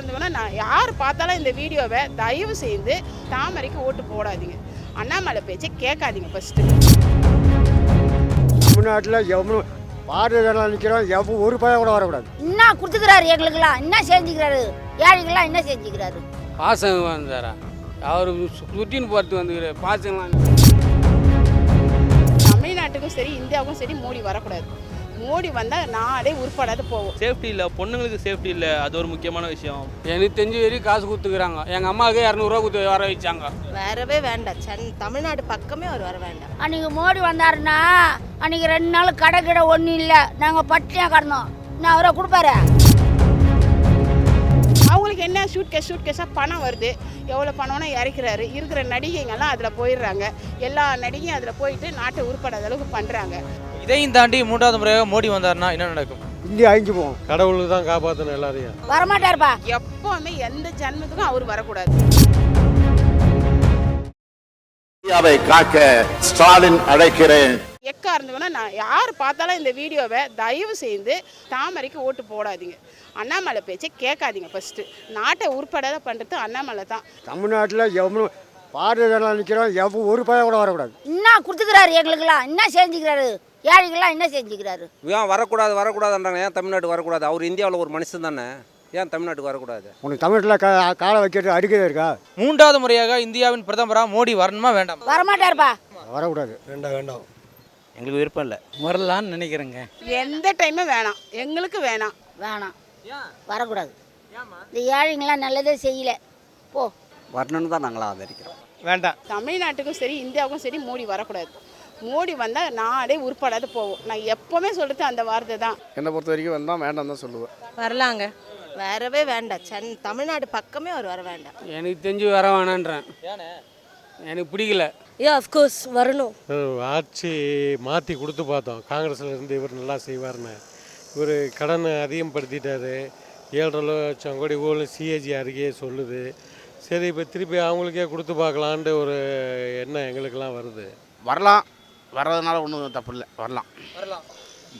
இருந்தவங்கன்னா நான் யார் பார்த்தாலும் இந்த வீடியோவை தயவு செய்து தாமரைக்கு ஓட்டு போடாதீங்க. அண்ணாமலை பேச்சை கேட்காதீங்க ஃபஸ்ட்டு தமிழ்நாட்டில் எவ்வளோ பாரதியாரில் நிற்கிறோம் எவ்வளோ ஒரு பயம் கூட வரக்கூடாது. என்ன கொடுத்துக்கிறாரு எங்களுக்கெல்லாம் என்ன செஞ்சுக்கிறாரு? ஏழைக்கெல்லாம் என்ன செஞ்சுக்கிறாரு? பாசம் வந்தாரா அவர் சுட்டின்னு போகிறது வந்துக்கிற பாசம்லாம் தமிழ்நாட்டுக்கும் சரி இந்தியாவுக்கும் சரி மோடி வரக்கூடாது. மோடி வந்தால் நாடே உருப்படாது போகும். சேஃப்டி இல்லை பொண்ணுங்களுக்கு சேஃப்டி இல்லை அது ஒரு முக்கியமான விஷயம். எனக்கு தெரிஞ்ச வரையும் காசு கொடுத்துக்கிறாங்க. எங்கள் அம்மாவுக்கு இரநூறுவா கொடுத்து வர வச்சாங்க. வரவே வேண்டாம் சென் தமிழ்நாடு பக்கமே அவர் வர வேண்டாம். அன்னைக்கு மோடி வந்தாருன்னா அன்னைக்கு ரெண்டு நாள் கடை கிட ஒன்றும் இல்லை. நாங்கள் பட்டினியாக கிடந்தோம். நான் அவரை கொடுப்பாரு. அவங்களுக்கு என்ன ஷூட் கேஸ் ஷூட் கேஸாக பணம் வருது. எவ்வளோ பணம்னா இறக்கிறாரு. இருக்கிற நடிகைங்கெல்லாம் அதில் போயிடுறாங்க. எல்லா நடிகையும் அதில் போயிட்டு நாட்டை உருப்படாத அளவுக்கு பண்ணுறாங்க இதையும் தாண்டி மூன்றாவது முறையாக மோடி வந்தாருன்னா என்ன நடக்கும்? இந்தியா அழிஞ்சு போகும். கடவுளுக்கு தான் காப்பாற்றணும் எல்லாரையும். வரமாட்டாருப்பா. எப்போவுமே எந்த ஜன்மத்துக்கும் அவர் வரக்கூடாது. இந்தியாவை காக்க ஸ்டாலின் அழைக்கிறேன். எக்கா இருந்தவங்கன்னா நான் யார் பார்த்தாலும் இந்த வீடியோவை தயவு செய்து தாமரைக்கு ஓட்டு போடாதீங்க. அண்ணாமலை பேச்சை கேட்காதீங்க ஃபஸ்ட்டு நாட்டை உருப்படாத பண்ணுறது அண்ணாமலை தான். தமிழ்நாட்டில் எவ்வளோ பாரதியாரில் நிற்கிறோம். எவ்வளோ ஒரு பயம் கூட வரக்கூடாது. என்ன கொடுத்துக்கிறாரு எங்களுக்கெல்லாம். என்ன செஞ்சுக்கிறாரு? ஏழைக்கெல்லாம் என்ன செஞ்சுக்கிறாரு? ஏன் வரக்கூடாது வரக்கூடாதுன்றாங்க. ஏன் தமிழ்நாட்டுக்கு வரக்கூடாது? அவர் இந்தியாவில் ஒரு மனுஷன் தானே. ஏன் தமிழ்நாட்டுக்கு வரக்கூடாது? உனக்கு தமிழ்நாட்டில் கா காலை வைக்கிறது அடிக்கவே இருக்கா? மூன்றாவது முறையாக இந்தியாவின் பிரதமராக மோடி வரணுமா வேண்டாம்? வரமாட்டாருப்பா. வரக்கூடாது. வேண்டாம் வேண்டாம். எங்களுக்கு விருப்பம் இல்லை. வரலான்னு நினைக்கிறேங்க. எந்த டைமும் வேணாம். எங்களுக்கு வேணாம். வேணாம். வரக்கூடாது. இந்த ஏழைங்களாம் நல்லதே செய்யல. போ. வரணும்னு தான் நாங்களாம் ஆதரிக்கிறோம். வேண்டாம். தமிழ்நாட்டுக்கும் சரி இந்தியாவுக்கும் சரி மோடி வரக்கூடாது. மோடி வந்தால் நாடே உருப்படாது போகும் நான் எப்போவுமே சொல்கிறது அந்த வார்த்தை தான். என்னை பொறுத்த வரைக்கும் வந்தால் வேண்டாம் தான் சொல்லுவேன். வரலாங்க. வரவே வேண்டாம். சென் தமிழ்நாடு பக்கமே அவர் வர வேண்டாம். எனக்கு தெரிஞ்சு வர வேணான்றேன். எனக்கு பிடிக்கல. யா அஃப்கோர்ஸ் வரணும். ஆட்சி மாற்றி கொடுத்து பார்த்தோம். காங்கிரஸில் இருந்து இவர் நல்லா செய்வார்னு இவர் கடனை அதிகப்படுத்திட்டாரு. ஏழரை லட்சம் கோடி ஊழல் சிஏஜி அறிக்கையே சொல்லுது. சரி இப்போ திருப்பி அவங்களுக்கே கொடுத்து பார்க்கலான்ட்டு ஒரு எண்ணம் எங்களுக்கெல்லாம் வருது. வரலாம். வர்றதுனால ஒன்றும் தப்பு இல்லை. வரலாம். வரலாம்.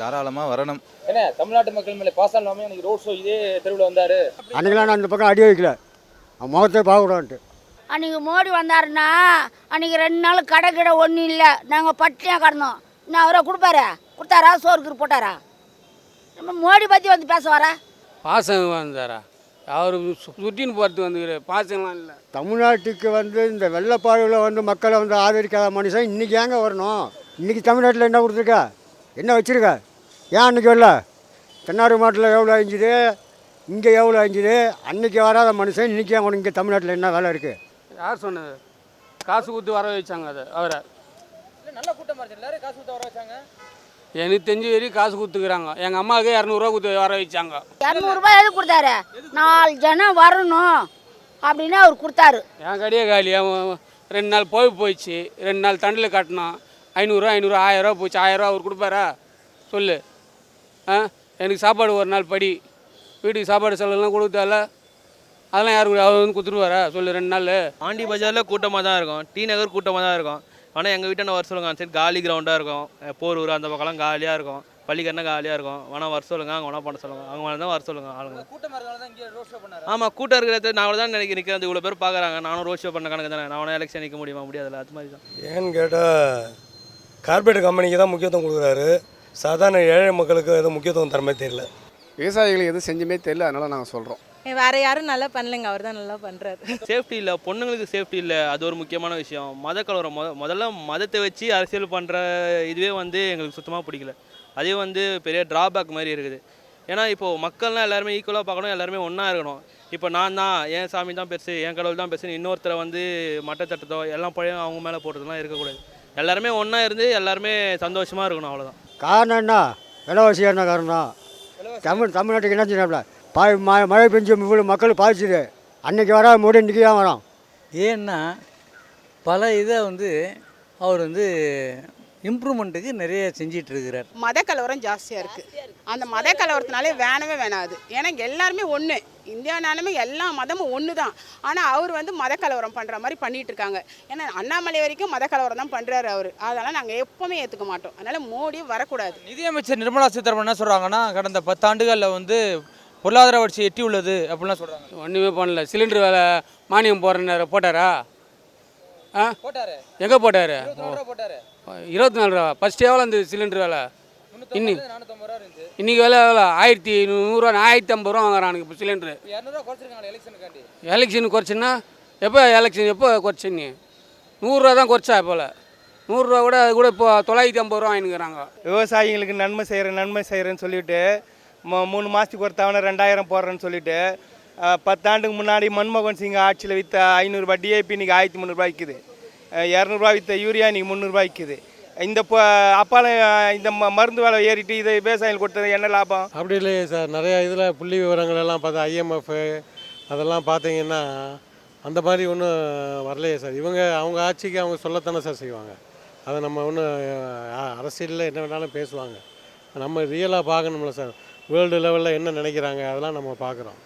தாராளமாக வரணும். என்ன தமிழ்நாட்டு மக்கள் மேலே பாஸ் இல்லாமல் எனக்கு ரோட் ஷோ இதே தெருவில் வந்தார். அன்றைக்கெலாம் நான் அந்த பக்கம் அடி வைக்கல. அவன் முகத்தை பார்க்கக்கூடாதுன்ட்டு. அன்னைக்கு மோடி வந்தாருன்னா அன்னைக்கு ரெண்டு நாள் கடை கிட ஒன்றும் இல்லை. நாங்கள் பட்டினியாக கிடந்தோம். நான் அவரை கொடுப்பாரு? கொடுத்தாரா? சோறுக்கு போட்டாரா? நம்ம மோடி பற்றி வந்து பேச வர. பாசம் வந்தாரா? அவர் சுட்டின்னு போகிறது வந்துக்கிற பாசம்லாம் இல்லை. தமிழ்நாட்டுக்கு வந்து இந்த வெள்ளப்பாடுவில் வந்து மக்களை வந்து ஆதரிக்காத மனுஷன் இன்றைக்கி ஏங்க வரணும்? இன்றைக்கி தமிழ்நாட்டில் என்ன கொடுத்துருக்கா? என்ன வச்சுருக்கா? ஏன் அன்றைக்கி வரல? தென்னாடு மாவட்டத்தில் எவ்வளோ அழிஞ்சுது? இங்கே எவ்வளோ அழிஞ்சுது? அன்றைக்கி வராத மனுஷன் இன்றைக்கி அவனுக்கு இங்கே தமிழ்நாட்டில் என்ன வேலை இருக்குது யார் சொன்னது? காசு கொடுத்து வர வச்சாங்க அதை அவரை. நல்ல எல்லாரும் காசு கொடுத்து வர வச்சாங்க. எனக்கு தெரிஞ்ச வரையும் காசு கொடுத்துக்கிறாங்க. எங்கள் அம்மாவுக்கு இரநூறுவா கொடுத்து வர வச்சாங்க. இரநூறுபா எது கொடுத்தாரு? நாலு ஜனம் வரணும் அப்படின்னு அவர் கொடுத்தாரு. என் கடையே காலி. அவன் ரெண்டு நாள் போய் போயிடுச்சு. ரெண்டு நாள் தண்டில் கட்டினான். ஐநூறுரூவா ஐநூறுரூவா ஆயிரரூவா போச்சு. ஆயிரரூவா அவர் கொடுப்பாரா? சொல்லு. ஆ? எனக்கு சாப்பாடு ஒரு நாள் படி. வீட்டுக்கு சாப்பாடு செலவுலாம் கொடுத்தால அதெல்லாம் யார் கொடு- அவர் வந்து கொடுத்துருவாரா சொல்லு ரெண்டு நாள். ஆண்டி பஜாரில் கூட்டமாக தான் இருக்கும். டி நகர் கூட்டமாக தான் இருக்கும். ஆனால் எங்கள் வீட்டை வர சொல்லுங்க அந்த சைடு காலி கிரவுண்டாக இருக்கும். அஹ் போரூர் அந்த பக்கம்லாம் காலியாக இருக்கும். பள்ளிக்கரணை காலியாக இருக்கும்? வேணா வர சொல்லுங்க அவங்க வேணா பண்ண சொல்லுங்க. அவங்க வேணா தான் வர சொல்லுங்க ஆளுங்க. ஆமாம் கூட்டம் இருக்கிறது நான் தான் நினைக்க நிற்கிறது இவ்வளோ பேர் பார்க்குறாங்க நானும் ரோட் ஷோ பண்ண கணக்கு தானே. நான் வேணா எலெக்ஷன் நிற்க முடியுமா? முடியாதுல்ல அது மாதிரி தான். ஏன்னு கேட்டால் கார்பரேட் கம்பெனிக்கு தான் முக்கியத்துவம் கொடுக்குறாரு. சாதாரண ஏழை மக்களுக்கு எதுவும் முக்கியத்துவம் தர மாதிரி தெரியல. விவசாயிகளுக்கு எதுவும் செஞ்சுமே தெரியல அதனால் நாங்கள் சொல்கிறோம் வேற யாரும் நல்லா பண்ணலைங்க. அவர் தான் நல்லா பண்றாரு. சேஃப்டி இல்லை பொண்ணுங்களுக்கு சேஃப்டி இல்லை. அது ஒரு முக்கியமான விஷயம். மத கலவரம். முத முதல்ல மதத்தை வச்சு அரசியல் பண்ணுற இதுவே வந்து எங்களுக்கு சுத்தமாக பிடிக்கல. அதே வந்து பெரிய ட்ராபேக் மாதிரி இருக்குது. ஏன்னா இப்போது மக்கள்லாம் எல்லாருமே ஈக்குவலாக பார்க்கணும். எல்லாருமே ஒன்றா இருக்கணும். இப்போ நான் தான் என் சாமி தான் பெருசு என் கடவுள் தான் பெருசு இன்னொருத்தரை வந்து மட்டத்தட்டத்தோ எல்லாம் பழைய அவங்க மேலே போடுறதுலாம் இருக்கக்கூடாது. எல்லாருமே ஒன்றா இருந்து எல்லாருமே சந்தோஷமாக இருக்கணும் அவ்வளோதான் காரணம் என்ன? விலைவாசி என்ன காரணம்? தமிழ் தமிழ்நாட்டுக்கு என்ன செய்யணும்ல பா ம- மழை பெஞ்சு இவ்வளோ மக்கள் பாதிச்சுது. அன்னைக்கு வர மோடி இன்றைக்கி தான் வரோம் ஏன்னா பல இதை வந்து அவர் வந்து இம்ப்ரூவ்மெண்ட்டுக்கு நிறைய செஞ்சிட்டு இருக்கிறார் மத கலவரம் ஜாஸ்தியாக இருக்குது அந்த மத கலவரத்தினாலே வேணவே வேணாது. ஏன்னா எல்லாருமே ஒன்று இந்தியானாலுமே எல்லா மதமும் ஒன்று தான் ஆனால் அவர் வந்து மத கலவரம் பண்ணுற மாதிரி பண்ணிட்டு இருக்காங்க ஏன்னா அண்ணாமலை வரைக்கும் மத கலவரம் தான் பண்ணுறாரு அவர். அதெல்லாம் நாங்கள் எப்போவுமே ஏற்றுக்க மாட்டோம். அதனால் மோடி வரக்கூடாது. நிதியமைச்சர் நிர்மலா சீதாராமன் என்ன சொல்கிறாங்கன்னா கடந்த பத்தாண்டுகளில் வந்து பொருளாதார வளர்ச்சி எட்டி உள்ளது அப்படிலாம் சொல்கிறாங்க ஒன்றுமே பண்ணல. சிலிண்டர் வேலை மானியம் போடுறேன்னாரு போட்டாரா? ஆ? போட்டாரு. எங்கே போட்டார்? போட்டாரு. இருபத்தி நாலு ரூபா. ஃபஸ்ட்டு எவ்வளோ இருந்தது சிலிண்டர் வேலை? இன்னி நானூற்றம்பது ரூபா இருந்துச்சு. இன்றைக்கி வேலை எவ்வளோ ஆயிரத்தி நூறுரூவா ஆயிரத்தி ஐம்பது ரூபா வாங்குறானுங்க இப்போ சிலிண்டரு. எலெக்ஷன் குறைச்சுன்னா எப்போ எலெக்ஷன் எப்போ குறைச்ச நீ? நூறுரூவா தான் குறைச்சா இப்போல நூறுரூவா கூட அது கூட இப்போ தொள்ளாயிரத்தி ஐம்பது ரூபா வாங்கிக்கிறாங்க விவசாயிங்களுக்கு நன்மை செய்கிறேன் நன்மை செய்கிறேன்னு சொல்லிட்டு ம- மூணு மாதத்துக்கு ஒரு தவணை ரெண்டாயிரம் போடுறேன்னு சொல்லிட்டு பத்தாண்டுக்கு முன்னாடி மன்மோகன் சிங் ஆட்சியில் விற்ற ஐநூறுரூபா டிஏபி இன்றைக்கி ஆயிரத்தி முந்நூறுபா விற்குது இரநூறுபா விற்ற யூரியா இன்றைக்கி முந்நூறுரூபா விற்குது இந்த இப்போ அப்பால இந்த ம- மருந்து விலை ஏறிட்டு இதை விவசாயிகள் கொடுத்தது என்ன லாபம்? அப்படி இல்லையே சார். நிறையா இதில் புள்ளி விவரங்கள் எல்லாம் பார்த்தா ஐஎம்எஃப் அதெல்லாம் பார்த்தீங்கன்னா அந்த மாதிரி ஒன்றும் வரலையே சார். இவங்க அவங்க ஆட்சிக்கு அவங்க சொல்லத்தானே சார் செய்வாங்க. அதை நம்ம ஒன்றும் அரசியலில் என்ன வேணாலும் பேசுவாங்க. நம்ம ரியலாக பார்க்கணும்ல சார். வேர்ல்டு லெவலில் என்ன நினைக்கிறாங்க அதெல்லாம் நம்ம பார்க்குறோம்.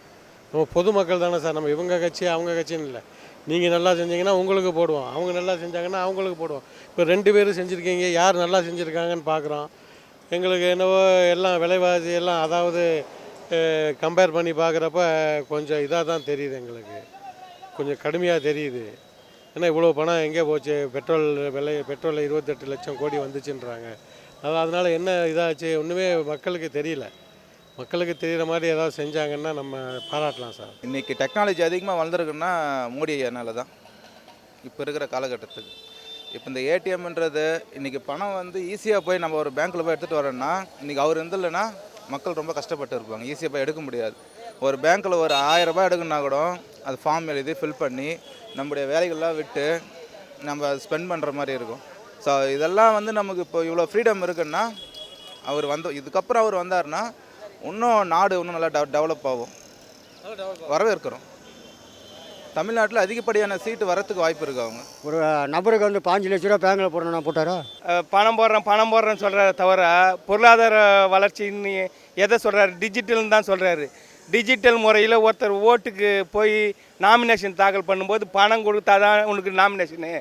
நம்ம பொதுமக்கள் தானே சார் நம்ம இவங்க கட்சி அவங்க கட்சின்னு இல்லை. நீங்கள் நல்லா செஞ்சீங்கன்னா உங்களுக்கு போடுவோம். அவங்க நல்லா செஞ்சாங்கன்னா அவங்களுக்கு போடுவோம். இப்போ ரெண்டு பேரும் செஞ்சுருக்கீங்க யார் நல்லா செஞ்சுருக்காங்கன்னு பார்க்குறோம். எங்களுக்கு என்னவோ எல்லாம் விலைவாசி எல்லாம் அதாவது கம்பேர் பண்ணி பார்க்குறப்ப கொஞ்சம் இதாக தான் தெரியுது எங்களுக்கு. கொஞ்சம் கடுமையாக தெரியுது. ஏன்னா இவ்வளோ பணம் எங்கே போச்சு? பெட்ரோல் விலை பெட்ரோலில் இருபத்தெட்டு லட்சம் கோடி வந்துச்சுன்றாங்க. அது அதனால் என்ன இதாச்சு? ஒன்றுமே மக்களுக்கு தெரியல. மக்களுக்கு தெரிகிற மாதிரி ஏதாவது செஞ்சாங்கன்னா நம்ம பாராட்டலாம் சார். இன்றைக்கி டெக்னாலஜி அதிகமாக வளர்ந்துருக்குன்னா மோடி ஐயானால தான். இப்போ இருக்கிற காலகட்டத்துக்கு. இப்போ இந்த ஏடிஎம்ன்றது இன்றைக்கி பணம் வந்து ஈஸியாக போய் நம்ம ஒரு பேங்க்கில் போய் எடுத்துகிட்டு வரோன்னா இன்றைக்கி அவர் இருந்தில்லைன்னா மக்கள் ரொம்ப கஷ்டப்பட்டு இருப்பாங்க. ஈஸியாக போய் எடுக்க முடியாது. ஒரு பேங்க்கில் ஒரு ஆயிரம் ரூபாய் எடுக்கணுன்னா கூட அது ஃபார்ம் எழுதி ஃபில் பண்ணி நம்முடைய வேலைகள்லாம் விட்டு நம்ம ஸ்பெண்ட் பண்ணுற மாதிரி இருக்கும். ஸோ இதெல்லாம் வந்து நமக்கு இப்போ இவ்வளோ ஃப்ரீடம் இருக்குன்னா அவர் வந்து இதுக்கப்புறம் அவர் வந்தாருன்னா இன்னும் நாடு இன்னும் நல்லா டெவ டெவலப் ஆகும். வரவேற்கிறோம். தமிழ்நாட்டில் அதிகப்படியான சீட்டு வரத்துக்கு வாய்ப்பு இருக்கு அவங்க. ஒரு நபருக்கு வந்து பாஞ்சு லட்ச ரூபா பேங்கில் போடணும்னா போட்டாரா? பணம் போடுறேன் பணம் போடுறேன்னு சொல்கிறார தவிர பொருளாதார வளர்ச்சின்னு எதை சொல்கிறாரு டிஜிட்டல்னு தான் சொல்கிறாரு டிஜிட்டல் முறையில் ஒருத்தர் ஓட்டுக்கு போய் நாமினேஷன் தாக்கல் பண்ணும்போது பணம் கொடுத்தா தான் உனக்கு நாமினேஷனு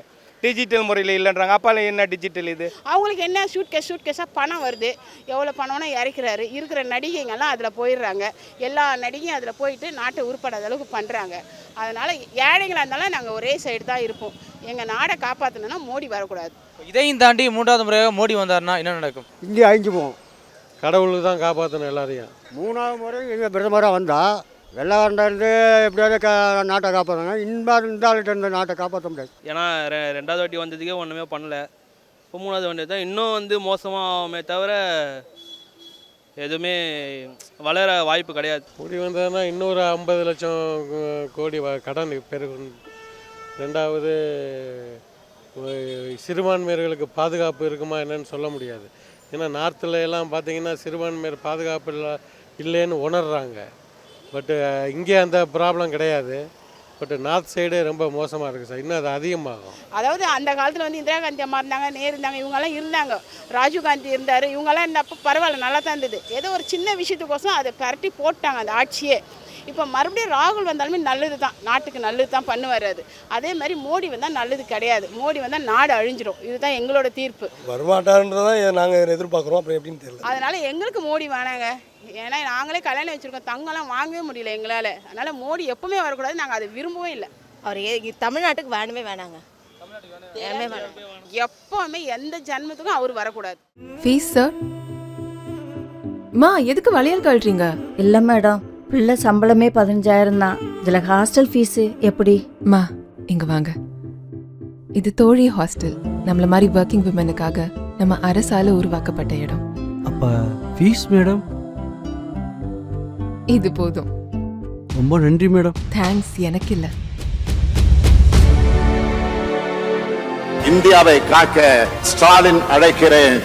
டிஜிட்டல் முறையில் இல்லைன்றாங்க. அப்பால என்ன டிஜிட்டல் இது? அவங்களுக்கு என்ன ஷூட் கேஸ் ஷூட் கேஸாக பணம் வருது. எவ்வளோ பணம்னா இறக்கிறாரு. இருக்கிற நடிகைங்கெல்லாம் அதில் போயிடுறாங்க. எல்லா நடிகையும் அதில் போயிட்டு நாட்டை உருப்படாத அளவுக்கு பண்ணுறாங்க அதனால் ஏழைங்களாக இருந்தாலும் நாங்கள் ஒரே சைடு தான் இருப்போம். எங்கள் நாடை காப்பாற்றணும்னா மோடி வரக்கூடாது. இதையும் தாண்டி மூன்றாவது முறையாக மோடி வந்தாருன்னா என்ன நடக்கும்? இந்தியா அழிஞ்சு போவோம். கடவுளுக்கு தான் காப்பாற்றணும் எல்லாரையும். மூணாவது முறை எங்கள் பிரதமராக வந்தால் வெள்ளக்காரண்டா இருந்து எப்படியாவது கா நாட்டை காப்பாற்றணும் இந்த இந்த ஆளுகிட்ட இருந்து நாட்டை காப்பாற்ற முடியாது. ஏன்னா ரெ ரெண்டாவது வாட்டி வந்ததுக்கே ஒன்றுமே பண்ணல. இப்போ மூணாவது வண்டி தான். இன்னும் வந்து மோசமாகவே தவிர எதுவுமே வளர வாய்ப்பு கிடையாது. கூடி வந்ததுன்னா இன்னொரு ஐம்பது லட்சம் கோ- கோடி வ- கடன் பெருகும். ரெண்டாவது ஒ- சிறுபான்மையர்களுக்கு பாதுகாப்பு இருக்குமா என்னன்னு சொல்ல முடியாது. ஏன்னா நார்த்தில் எல்லாம் பார்த்தீங்கன்னா சிறுபான்மையர் பாதுகாப்பு இல்லை இல்லைன்னு உணர்றாங்க. பட்டு இங்கே அந்த ப்ராப்ளம் கிடையாது. பட் நார்த் சைடு ரொம்ப மோசமாக இருக்குது சார். இன்னும் அது அதிகமாகும். அதாவது அந்த காலத்தில் வந்து இந்திரா காந்தி அம்மா இருந்தாங்க நேரு இருந்தாங்க இவங்கெல்லாம் இருந்தாங்க. ராஜீவ் காந்தி இருந்தார் இவங்கெல்லாம் இருந்தப்போ பரவாயில்ல நல்லா தான் இருந்தது. ஏதோ ஒரு சின்ன விஷயத்துக்கோசம் அதை பரட்டி போட்டாங்க அந்த ஆட்சியே. இப்போ மறுபடியும் ராகுல் வந்தாலுமே நல்லது தான். நாட்டுக்கு நல்லது தான் பண்ணுவார் அது. அதே மாதிரி மோடி வந்தால் நல்லது கிடையாது. மோடி வந்தால் நாடு அழிஞ்சிரும். இதுதான் எங்களோட தீர்ப்பு. வரமாட்டான்றதான் நாங்கள் எதிர்பார்க்குறோம். அப்புறம் எப்படின்னு தெரியல. அதனால எங்களுக்கு மோடி வேணாங்க. ஏன்னா நாங்களே கல்யாணம் வச்சுருக்கோம் தங்கம்லாம் வாங்கவே முடியல எங்களால். அதனால் மோடி எப்பவுமே வரக்கூடாது நாங்கள் அதை விரும்பவே இல்லை. அவர் ஏ- தமிழ்நாட்டுக்கு வேணுமே வேணாங்க. வேணுமே வேணாம். எப்பவுமே எந்த ஜென்மத்துக்கும் அவர் வரக்கூடாது. ஃபீஸ் சார் மா எதுக்கு வளையல் கழட்டுறீங்க இல்லை மேடம் பிள்ளை சம்பளமே பதினஞ்சாயிரம் தான். இதில் ஹாஸ்டல் ஃபீஸு எப்படி? மா இங்க வாங்க. இது தோழி ஹாஸ்டல் நம்மள மாதிரி ஒர்க்கிங் விமனுக்காக நம்ம அரசால உருவாக்கப்பட்ட இடம். அப்போ ஃபீஸ் மேடம் இது போதும். ரொம்ப நன்றி மேடம். தேங்க்ஸ் எனக்கு இல்ல இந்தியாவை காக்க ஸ்டாலின் அழைக்கிறேன்.